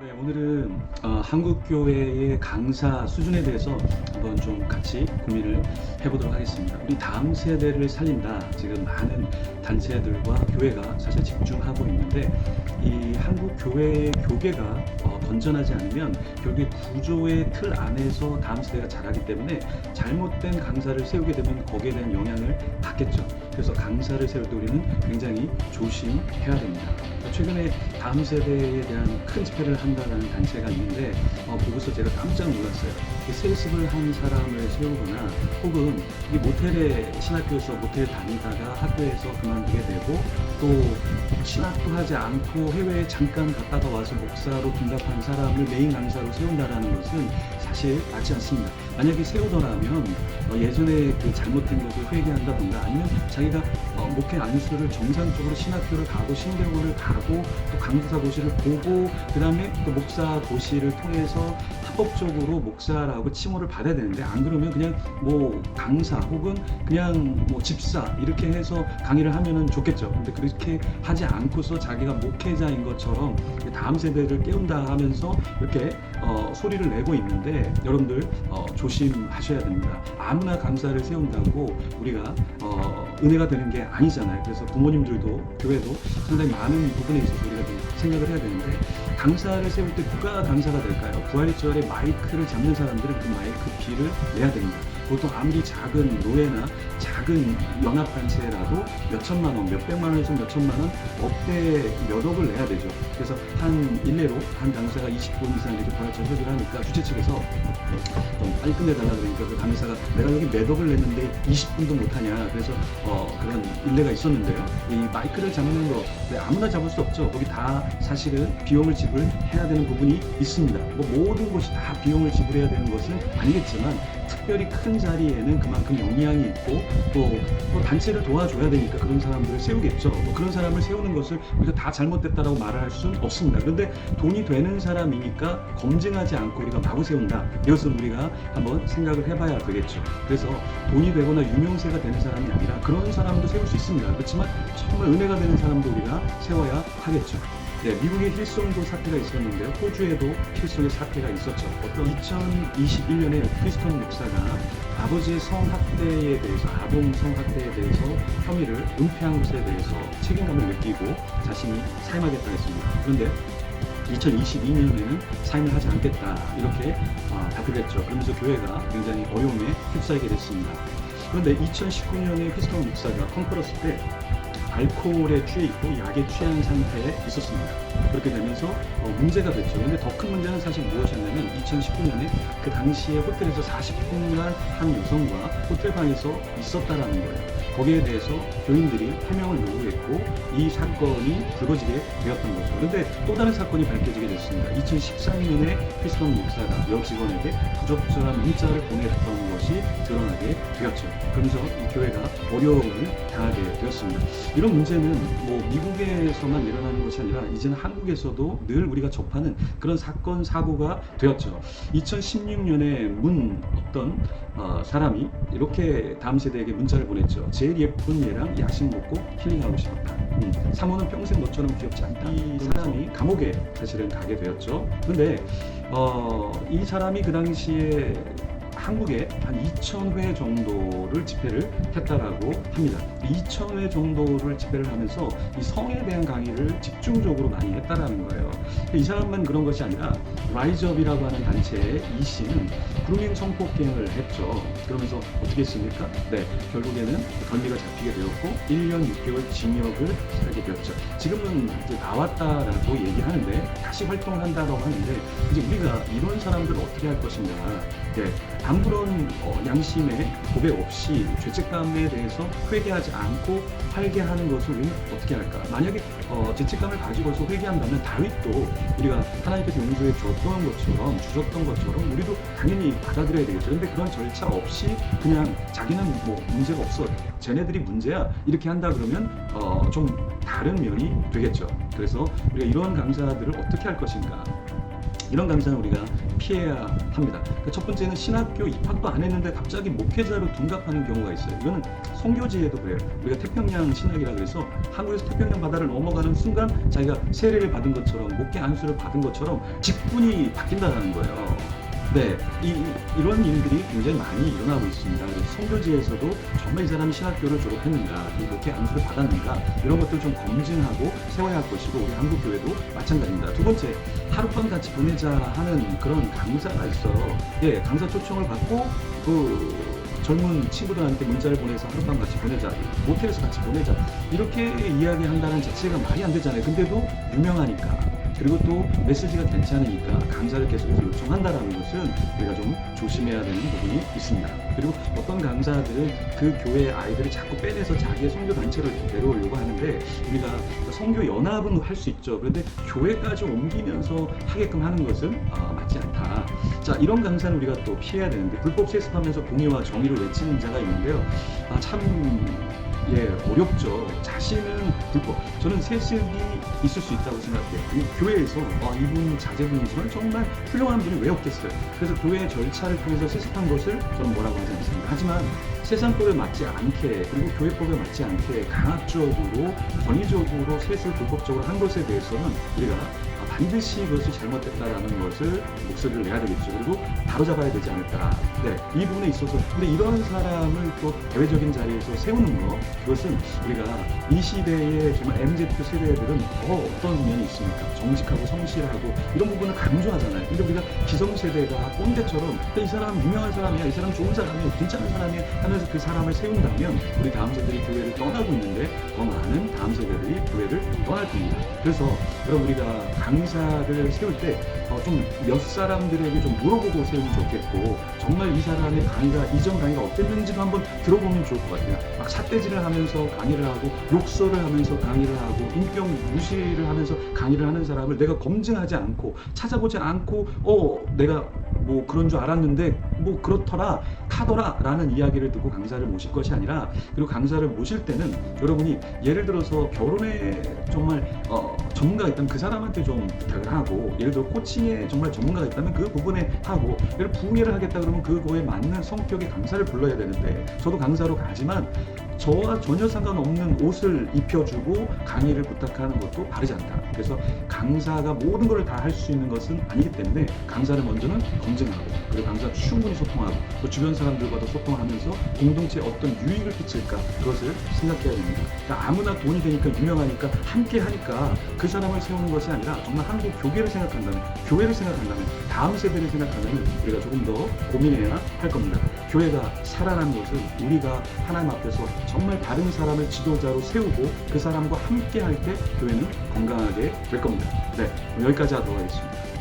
네, 오늘은 어, 한국교회의 강사 수준에 대해서 한번 좀 같이 고민을 해보도록 하겠습니다. 우리 다음 세대를 살린다. 지금 많은 단체들과 교회가 사실 집중하고 있는데 이 한국 교회의 교계가 어, 건전하지 않으면 결국에 구조의 틀 안에서 다음 세대가 자라기 때문에 잘못된 강사를 세우게 되면 거기에 대한 영향을 받겠죠. 그래서 강사를 세울 때 우리는 굉장히 조심해야 됩니다. 최근에 다음 세대에 대한 큰 집회를 한다는 단체가 있는데 어, 보고서 제가 깜짝 놀랐어요. 이 세습을 한 사람을 세우거나 혹은 이 모텔에 신학교에서 모텔 다니다가 학교에서 그만두게 되고 또 신학도 하지 않고 해외에 잠깐 갔다가 와서 목사로 둔갑한 사람을 메인 강사로 세운다라는 것은 사실 맞지 않습니다. 만약에 세우더라면 어, 예전에 그 잘못된 것을 회개한다던가 아니면 자기가 어, 목회 안수를 정상적으로 신학교를 가고 신대원을 가고 또 강사 고시를 보고 그 다음에 또 목사 고시를 통해서 합법적으로 목사라고 칭호를 받아야 되는데 안 그러면 그냥 뭐 강사 혹은 그냥 뭐 집사 이렇게 해서 강의를 하면은 좋겠죠. 근데 그렇게 하지 않고서 자기가 목회자인 것처럼 다음 세대를 깨운다 하면서 이렇게 어, 소리를 내고 있는데 여러분들 어, 조심하셔야 됩니다. 아무나 강사를 세운다고 우리가 어, 은혜가 되는 게 아니잖아요. 그래서 부모님들도 교회도 상당히 많은 부분에 있어서 생각을 해야 되는데 강사를 세울 때 누가 강사가 될까요? 부활절에 마이크를 잡는 사람들은 그 마이크 비를 내야 됩니다. 보통 아무리 작은 노예나 작은 연합단체라도 몇 천만 원, 몇 백만 원에서 몇 천만 원, 억대 몇 억을 내야 되죠. 그래서 한 일례로 한 강사가 20분 이상 이렇게 부활절 협의를 하니까 주최 측에서 좀 빨리 끝내달라 그러니까 그 강사가 내가 여기 몇 억을 냈는데 20분도 못하냐. 그래서 어, 그런 일례가 있었는데요. 이 마이크를 잡는 거 네, 아무나 잡을 수 없죠. 거기 다 사실은 비용을 지불해야 되는 부분이 있습니다. 뭐 모든 곳이 다 비용을 지불해야 되는 것은 아니겠지만 특별히 큰 자리에는 그만큼 영향이 있고 또, 또 단체를 도와줘야 되니까 그런 사람들을 세우겠죠. 뭐 그런 사람을 세우는 것을 우리가 다 잘못됐다라고 말을 할 수는 없습니다. 그런데 돈이 되는 사람이니까 검증하지 않고 우리가 마구 세운다. 이것은 우리가 한번 생각을 해봐야 되겠죠. 그래서 돈이 되거나 유명세가 되는 사람이 아니라 그런 사람도 세울 수 있습니다. 그렇지만 정말 은혜가 되는 사람도 우리가 세워야 하겠죠. 네, 미국의 힐송도 사태가 있었는데요. 호주에도 힐송의 사태가 있었죠. 어떤 2021년에 크리스톤 목사가 아버지의 성학대에 대해서 아동 성학대에 대해서 혐의를 은폐한 것에 대해서 책임감을 느끼고 자신이 사임하겠다 했습니다. 그런데 2022년에는 사임을 하지 않겠다 이렇게 어, 답을 했죠. 그러면서 교회가 굉장히 어려움에 휩싸이게 됐습니다. 그런데 2019년에 크리스톤 목사가 컨퍼런스 때 알코올에 취해 있고 약에 취한 상태에 있었습니다. 그렇게 되면서 어, 문제가 됐죠. 근데 더 큰 문제는 사실 무엇이었냐면 2019년에 그 당시에 호텔에서 40분간 한 여성과 호텔방에서 있었다라는 거예요. 거기에 대해서 교인들이 해명을 요구했고 이 사건이 불거지게 되었던 거죠. 그런데 또 다른 사건이 밝혀지게 됐습니다. 2013년에 크리스톤 목사가 여 직원에게 부적절한 문자를 보냈던 것이 드러나게 되었죠. 그러면서 이 교회가 어려움을 당하게 되었습니다. 이런 문제는 뭐 미국에서만 일어나는 것이 아니라 이제는 한국에서도 늘 우리가 접하는 그런 사건 사고가 되었죠. 2016년에 문 어떤 어, 사람이 이렇게 다음 세대에게 문자를 보냈죠. 제일 예쁜 얘랑 약식 먹고 힐링하고 싶었다. 음, 사모는 평생 너처럼 귀엽지 않다. 이 사람이 감옥에 사실은 가게 되었죠. 근데 어, 이 사람이 그 당시에 한국에 한 2,000회 정도를 집회를 했다라고 합니다. 2,000회 정도를 집회를 하면서 이 성에 대한 강의를 집중적으로 많이 했다라는 거예요. 이 사람만 그런 것이 아니라 라이즈업이라고 하는 단체의 이 씨는 그루밍 성폭행을 했죠. 그러면서 어떻게 했습니까? 네, 결국에는 덜미가 잡히게 되었고 1년 6개월 징역을 살게 되었죠. 지금은 이제 나왔다라고 얘기하는데 다시 활동을 한다고 하는데 이제 우리가 이런 사람들을 어떻게 할 것인가? 네, 아무런 어, 양심의 고백 없이 죄책감에 대해서 회개하지 않고 활개하는 것을 우리는 어떻게 할까? 만약에 어, 죄책감을 가지고서 회개한다면 다윗도 우리가 하나님께서 용서해 줬던 것처럼 주셨던 것처럼 우리도 당연히 받아들여야 되겠죠. 근데 그런 절차 없이 그냥 자기는 뭐 문제가 없어. 쟤네들이 문제야. 이렇게 한다 그러면 어, 좀 다른 면이 되겠죠. 그래서 우리가 이런 강사들을 어떻게 할 것인가? 이런 강사는 우리가 피해야 합니다. 그첫 번째는 신학교 입학도 안 했는데 갑자기 목회자로 둔갑하는 경우가 있어요. 이거는 선교지에도 그래요. 우리가 태평양 신학이라 그래서 한국에서 태평양 바다를 넘어가는 순간 자기가 세례를 받은 것처럼 목회 안수를 받은 것처럼 직분이 바뀐다는 거예요. 네, 이, 이- 이런 일들이 굉장히 많이 일어나고 있습니다. 선교지에서도 정말 이 사람이 신학교를 졸업했는가, 목회 안수를 받았는가 이런 것들 좀 검증하고 세워야 할 것이고 우리 한국 교회도 마찬가지입니다. 두 번째, 하룻밤 같이 보내자 하는 그런 강사가 있어요. 예, 강사 초청을 받고 그 젊은 친구들한테 문자를 보내서 하룻밤 같이 보내자, 모텔에서 같이 보내자 이렇게 이야기한다는 자체가 말이 안 되잖아요. 근데도 유명하니까. 그리고 또 메시지가 괜찮으니까 강사를 계속해서 요청한다라는 것은 우리가 좀 조심해야 되는 부분이 있습니다. 그리고 어떤 강사들은 그 교회 아이들을 자꾸 빼내서 자기의 선교 단체로 데려오려고 하는데 우리가 선교 연합은 할 수 있죠. 그런데 교회까지 옮기면서 하게끔 하는 것은 아, 맞지 않다. 자 이런 강사는 우리가 또 피해야 되는데 불법 세습하면서 공의와 정의를 외치는 자가 있는데요. 아, 참 예, 어렵죠. 자신은 불법. 저는 세습이 있을 수 있다고 생각해요. 이 교회에서 아, 이분 자제분이지만 정말 훌륭한 분이 왜 없겠어요. 그래서 교회 절차를 통해서 세습한 것을 저는 뭐라고 하지 않습니다. 하지만 세상법에 맞지 않게 그리고 교회법에 맞지 않게 강압적으로 권위적으로 세습을 불법적으로 한 것에 대해서는 우리가 반드시 그것이 잘못됐다라는 것을 목소리를 내야 되겠죠. 그리고 바로잡아야 되지 않을까. 네, 이 부분에 있어서 근데 이런 사람을 또 대외적인 자리에서 세우는 거 그것은 우리가 이 시대의 정말 MZ 세대들은 더 어떤 면이 있습니까? 정직하고 성실하고 이런 부분을 강조하잖아요. 근데 우리가 기성세대가 꼰대처럼 이 사람 유명한 사람이야, 이 사람 좋은 사람이야, 괜찮은 사람이야 하면서 그 사람을 세운다면 우리 다음 세대들이 교회를 떠나고 있는데 더 많은 다음 세대들이 교회를 떠날 겁니다. 그래서 여러분 우리가 강 사를 세울 때 좀 몇 사람들에게 좀 물어보고 세우면 좋겠고 정말 이 사람의 강의가 이전 강의가 어땠는지도 한번 들어보면 좋을 것 같아요. 막 삿대질을 하면서 강의를 하고 욕설을 하면서 강의를 하고 인격 무시를 하면서 강의를 하는 사람을 내가 검증하지 않고 찾아보지 않고 어 내가 뭐 그런 줄 알았는데 뭐 그렇더라 카더라 라는 이야기를 듣고 강사를 모실 것이 아니라 그리고 강사를 모실 때는 여러분이 예를 들어서 결혼에 정말 어, 전문가가 있다면 그 사람한테 좀 부탁을 하고 예를 들어 코칭에 정말 전문가가 있다면 그 부분에 하고 예를 부흥회를 하겠다 그러면 그거에 맞는 성격의 강사를 불러야 되는데 저도 강사로 가지만 저와 전혀 상관없는 옷을 입혀주고 강의를 부탁하는 것도 바르지 않다. 그래서 강사가 모든 걸다할 수 있는 것은 아니기 때문에 강사를 먼저는 검증하고 그리고 강사 충분히 소통하고 또 주변 사람들과도 소통하면서 공동체에 어떤 유익을 끼칠까 그것을 생각해야 됩니다. 그러니까 아무나 돈이 되니까 유명하니까 함께 하니까 그 사람을 세우는 것이 아니라 정말 한국 교계를 생각한다면 교회를 생각한다면 다음 세대를 생각한다면 우리가 조금 더 고민해야 할 겁니다. 교회가 살아나는 것은 우리가 하나님 앞에서 정말 다른 사람을 지도자로 세우고 그 사람과 함께 할 때 교회는 건강하게 될 겁니다. 네, 여기까지 하도록 하겠습니다.